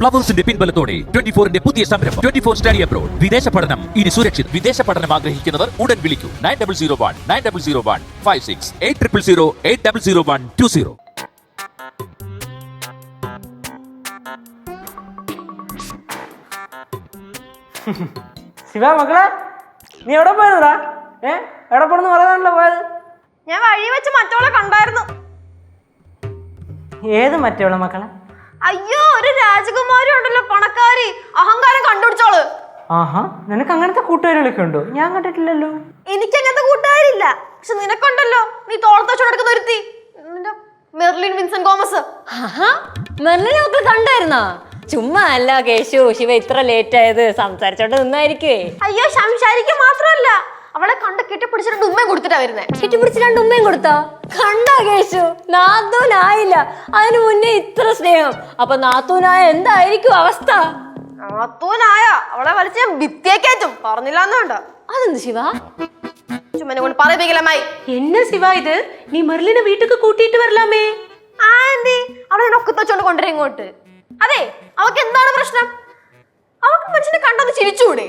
പ്ലവേഴ്സിന്റെ പിൻബലത്തോടെ twenty ഫോറിന്റെ പുതിയ സംരംഭം. Twenty four study abroad. വിദേശ പഠനം. ഇനി സുരക്ഷിത്. വിദേശ പഠനം ആഗ്രഹിക്കുന്നവർ ഉടൻ വിളിക്കൂ. Nine double zero one nine double zero one five six eight triple zero eight double zero one two zero. Shiva മക്കളെ നീ എവിടെ പോയതാ? ഏ? എവിടെ പോണെന്ന് പറയാനല്ലോ പോയത്? ഞാൻ വഴി വെച്ച് മറ്റവളെ കണ്ടായിരുന്നു. ഏത് മറ്റവളെ മക്കളെ? അയ്യോ ഒരു രാജകുമാരി ഉണ്ടല്ലോ പണക്കാരി. അഹങ്കാരം കണ്ടുപിടിച്ചോൾ. ആഹാ നിനക്ക് അങ്ങനത്തെ കൂട്ടുകാരികളൊക്കെ ഉണ്ടോ? ഞാൻ കണ്ടിട്ടില്ലല്ലോ. എനിക്ക് അങ്ങനത്തെ കൂട്ടുകാരില്ല പക്ഷെ നിനക്കുണ്ടല്ലോ നീ തോളത്ത് വെച്ചോണ്ട് നടക്കുന്ന ഒരുത്തി നിന്റെ മെർലിൻ വിൻസെന്റ് തോമസ്. മെർലിൻ ഒക്കെ കണ്ടായിരുന്നോ? ചുമ്മാ അല്ല കേശു ശിവ ഇത്ര ലേറ്റ് ആയത്. സംസാരിച്ചോണ്ട് നിന്നായിരിക്കേ അയ്യോ സംസാരിക്കുക മാത്രമല്ല. അവളെ കണ്ട് കെട്ടിപ്പിടിച്ചിട്ട് ഉമ്മയും കൊടുത്തിട്ടാ വരുന്നേ. കെട്ടിപ്പിടിച്ച് രണ്ട് ഉമ്മയും കൊടുത്താ? കണ്ടാ കേശു? നാത്തൂനായില്ല. അതിനു മുന്നേ ഇത്ര സ്നേഹം. അപ്പൊ നാത്തൂനായ എന്തായിരിക്കും അവസ്ഥ? നാത്തൂനായ? അവളെ വലിച്ച് ഭിത്തിയേക്കേറ്റും പറഞ്ഞില്ലാന്നുണ്ടോ. അതെന്ത് ശിവ? ചുമ്മനെ കൊണ്ട് പറയപ്പിക്കലമ്മായി എന്നെ ശിവ ഇത്? നീ മെറിലിനെ വീട്ടിക്ക് കൂട്ടിയിട്ട് വരലാമേ? ആ എന്തേ? അവളെ നൊക്കത്തച്ചോണ്ട് കൊണ്ടുവരും ഇങ്ങോട്ട്. അതെ അവക്ക് എന്താണ് പ്രശ്നം? അവക്ക് മനുഷ്യനെ കണ്ടൊന്ന് ചിരിച്ചുകൂടെ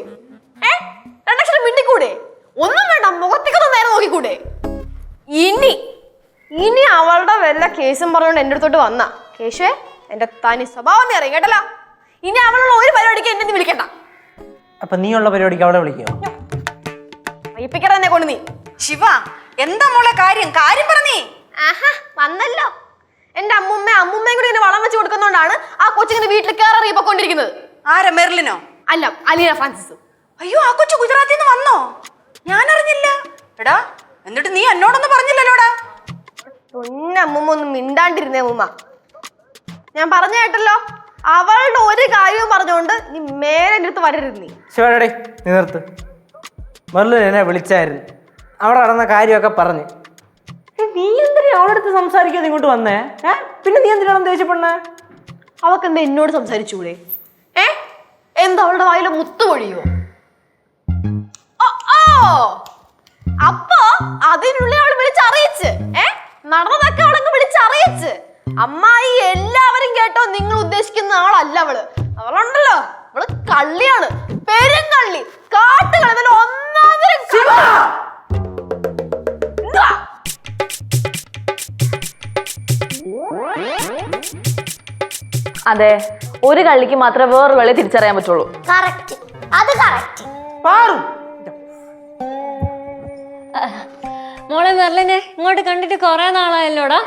ഏ? രണ്ടക്ഷരം മിണ്ടിക്കൂടെ? ഒന്നും വേണ്ട മുഖത്തേക്കൊന്ന് നേരെ നോക്കിക്കൂടെ? ഇനി ഇനി അവളുടെ വല്ല കേസും പറഞ്ഞുകൊണ്ട് എന്റെ അടുത്തോട്ട് വന്ന. കേശുവേ എന്റെ തനി സ്വഭാവം നീ അറിയാം കേട്ടല്ല? ഇനി അവളുള്ള ഒരു പരിപാടിക്ക് എന്നെ നീ വിളിക്കണ്ട. അപ്പൊ നീ ഉള്ള പരിപാടിക്ക് അവളെ വിളിക്കോ? വൈപ്പിക്കട തന്നെ കൊണ്ട് നീ. ശിവ എന്താ മോളെ കാര്യം? കാര്യം പറഞ്ഞേ ആഹാ വന്നല്ലോ. എന്റെ അമ്മുമ്മ അമ്മുമ്മയും കൂടി ഇങ്ങനെ വളം വെച്ച് കൊടുക്കുന്നോണ്ടാണ് ആ കൊച്ചിങ്ങനെ വീട്ടിൽ കയറി കൊണ്ടിരിക്കുന്നത് ആരാ മെർലിനോ? അല്ല അലീന ഫ്രാൻസിസ്. അയ്യോ ആ കൊച്ചു ഗുജറാത്തിൽ നിന്ന് വന്നോ? ഞാൻ അറിഞ്ഞില്ല എടാ എന്നിട്ട് നീ എന്നോടൊന്നും പറഞ്ഞില്ലല്ലോടാ? പൊന്നമ്മൂമ്മ ഒന്ന് മിണ്ടാണ്ടിരുന്നേ അമ്മൂമ്മ ഞാൻ പറഞ്ഞ കേട്ടല്ലോ? അവളുടെ ഒരു കാര്യവും പറഞ്ഞുകൊണ്ട് നീ മേലെ എന്റെ അടുത്ത് വരരുത് നീ. ശിവടേ നീ നിർത്ത്. എന്നെ വിളിച്ചായിരുന്നു. അവിടെ നടന്ന കാര്യമൊക്കെ പറഞ്ഞു. നീ എന്തിനാ അവളുടെ അടുത്ത് സംസാരിക്കാതെ ഇങ്ങോട്ട് വന്നേ? ഏ പിന്നെ നീ എന്തിനാണ് ദേഷ്യപ്പെടണേ അവക്കെന്താ എന്നോട് സംസാരിച്ചൂടെ? ഏ? എന്താ അവളുടെ വായിലെ മുത്തുപൊഴിയോ ഓ, ഓ അപ്പോ അതിനുള്ളിൽ അവൾ വിളിച്ചറിയിച്ച്. ഏ? നടന്നതൊക്കെ അവളങ്ങ് വിളിച്ചറിയിച്ച്. അമ്മായി എല്ലാവരും കേട്ടോ നിങ്ങൾ ഉദ്ദേശിക്കുന്ന ആളല്ല അവൾ. അവളുണ്ടല്ലോ. അവൾ കള്ളിയാണ്. പെരുങ്കള്ളി കാട്ടുകളി നല്ല ഒന്നാം തരം കള്ളി. എന്തുവാ? അതെ ഒരു കള്ളിക്ക് മാത്രമേ വേറൊരു കള്ളി തിരിച്ചറിയാൻ പറ്റുള്ളൂ. കറക്റ്റ് അത് കറക്റ്റ് പാറു. മോളെ മെർലിനെ ഇങ്ങോട്ട് കണ്ടിട്ട് കൊറേ നാളായല്ലോടാ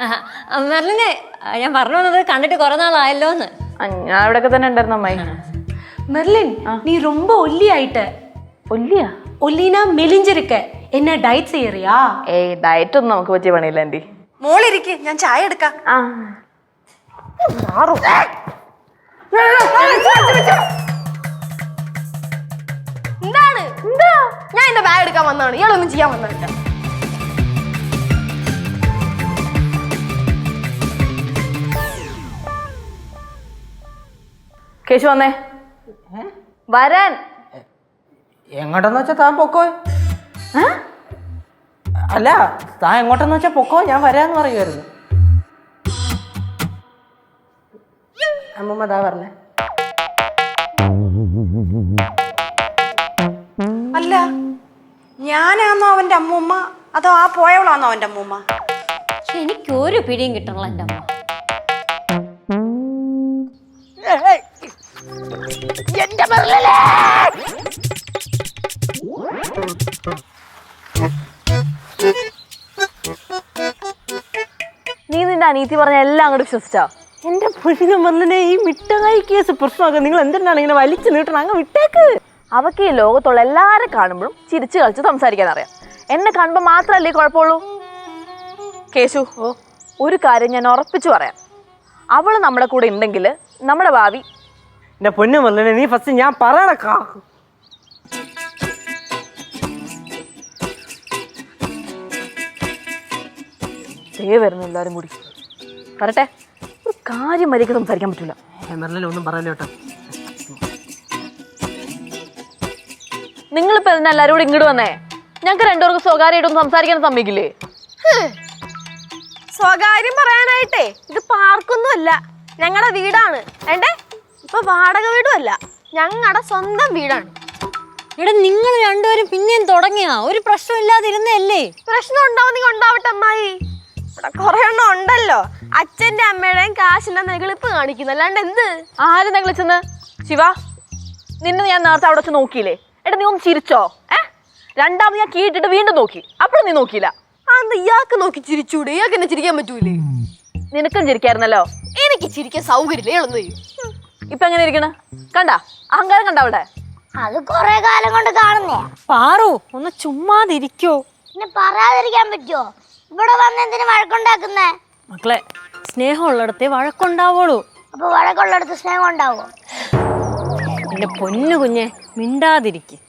ആഹാ, ആ, മെർലിനെ ആ, ഞാൻ പറഞ്ഞു വന്നത് കണ്ടിട്ട് കുറെ നാളായല്ലോ എന്ന് ആ, ഞാൻ ഇവിടെയൊക്കെ തന്നെ ഉണ്ടായിരുന്നു അമ്മായി மெர்லின் நீ ரொம்ப ஒல்லி ஆயிட்ட ഒല്ലിയാ ஒல்லினா மெலிஞ்சிருக்க என்ன டயட் செய்யறியா ഏയ് ഡയറ്റ് ഒന്നും നമുക്ക് പറ്റിയ പണിയില്ല ആൻറ്റി മോളിരിക്ക് ഞാൻ ചായ എടുക്കാം ആ എന്താണ്? എന്താ? ഞാൻ എന്റെ ബാഗ് എടുക്കാൻ വന്നതാണ്. ഇയാളൊന്നും ചെയ്യാൻ വന്നതല്ല കേശു വന്നേ. വരാൻ. എങ്ങോട്ടെന്ന് വെച്ചാ താൻ പൊക്കോ? അല്ല താൻ എങ്ങോട്ടെന്ന് വെച്ചാ പൊക്കോ? ഞാൻ വരാന്ന് പറയുമായിരുന്നു അമ്മമ്മ അതാ പറഞ്ഞേ. അല്ല ഞാനാന്നോ അവന്റെ അമ്മൂമ്മ? അതോ ആ പോയവളാന്നോ അവന്റെ അമ്മൂമ്മ? പക്ഷെ എനിക്ക് ഒരു പിടിയും കിട്ടണല്ലോ എന്റെ അമ്മ. നീ നിന്റെ അനീതി പറഞ്ഞ എല്ലാം അങ്ങോട്ട് വിശ്വസിച്ചാ? എന്റെ പൊന്നിനെ മെർലിനെ ഈ മിഠായി കേസ് പ്രശ്നമൊക്കെ നിങ്ങൾ എന്തിനാണ് ഇങ്ങനെ വലിച്ചു നീട്ടണം? അങ്ങ് വിട്ടേക്ക്. അവക്ക് ഈ ലോകത്തുള്ള എല്ലാരെ കാണുമ്പോഴും ചിരിച്ചു കളിച്ച് സംസാരിക്കാൻ അറിയാം. എന്നെ കാണുമ്പോൾ മാത്രമല്ലേ കുഴപ്പമുള്ളൂ? കേശു ഓ. ഒരു കാര്യം ഞാൻ ഉറപ്പിച്ചു പറയാം. അവൾ നമ്മുടെ കൂടെ ഉണ്ടെങ്കിൽ നമ്മുടെ ഭാവി എന്റെ പൊന്നു നീ ഫസ്റ്റ് ഞാൻ പറയണക്കാ ദേ വരുന്നു എല്ലാവരും കൂടി. പറട്ടെ കാര്യം മര്യാദയ്ക്ക് സംസാരിക്കാൻ പറ്റില്ല ഒന്നും പറയല്ലോ കേട്ടോ നിങ്ങളിപ്പോ എന്തിനാ എല്ലാവരും കൂടി ഇങ്ങോട്ട് വന്നേ? ഞങ്ങൾക്ക് രണ്ടുപേർക്ക് സ്വകാര്യമായിട്ടൊന്നും സംസാരിക്കാൻ സമ്മതിക്കില്ലേ? സ്വകാര്യം പറയാനായിട്ടേ ഇത് പാർക്കൊന്നുമല്ല. ഞങ്ങളുടെ വീടാണ്. ഏണ്ടേ? ഇപ്പൊ വാടക വീടും അല്ല ഞങ്ങളുടെ സ്വന്തം വീടാണ്. ഇവിടെ നിങ്ങൾ രണ്ടുപേരും പിന്നെയും തുടങ്ങിയാ? ഒരു പ്രശ്നം ഇല്ലാതിരുന്നല്ലേ പ്രശ്നം ഉണ്ടാവുന്നെങ്കിൽ ഉണ്ടാവട്ടെ അമ്മായി. ഇവിടെ കുറെ എണ്ണം ഉണ്ടല്ലോ. അച്ഛന്റെ അമ്മയുടെയും കാശിന്റെ നെകളിപ്പ് കാണിക്കുന്നു. അല്ലാണ്ട് എന്ത്? ആര് നെgliച്ചെന്ന് ശിവ നിന്നെ ഞാൻ നേരത്തെ അവിടെ വെച്ച് നോക്കിയില്ലേ? എടാ നീ ഒന്ന് ചിരിച്ചോ? ഏ? രണ്ടാമത് ഞാൻ കീട്ടിട്ട് വീണ്ടും നോക്കി. അപ്പോഴും നീ നോക്കിയില്ല. അന്ന് ഇയാൾക്ക് നോക്കി ചിരിച്ചൂടെ? ഇയാൾക്ക് എന്നെ ചിരിക്കാൻ പറ്റൂലേ? നിനക്കും ചിരിക്കായിരുന്നല്ലോ? എനിക്ക് ചിരിക്കാൻ സൗകര്യമില്ല. ഇയാളൊന്നും ചെയ്യും ഇപ്പൊ എങ്ങനെ ഇരിക്കണ? കണ്ട? അഹങ്കാരം കണ്ട അവിടെ? അത് കൊറേ കാലം കൊണ്ട് കാണുന്നേ പാറു ഒന്ന് ചുമ്മാതിരിക്കോ? പിന്നെ പറയാതിരിക്കാൻ പറ്റുമോ ഇവിടെ വന്ന് എന്തിനു വഴക്കുണ്ടാക്കുന്നേ? മക്കളെ സ്നേഹമുള്ളിടത്തെ വഴക്കുണ്ടാവുള്ളൂ. അപ്പൊ വഴക്കുള്ളിടത്ത് സ്നേഹം ഉണ്ടാവോ എന്റെ പൊന്നു കുഞ്ഞെ മിണ്ടാതിരിക്കും.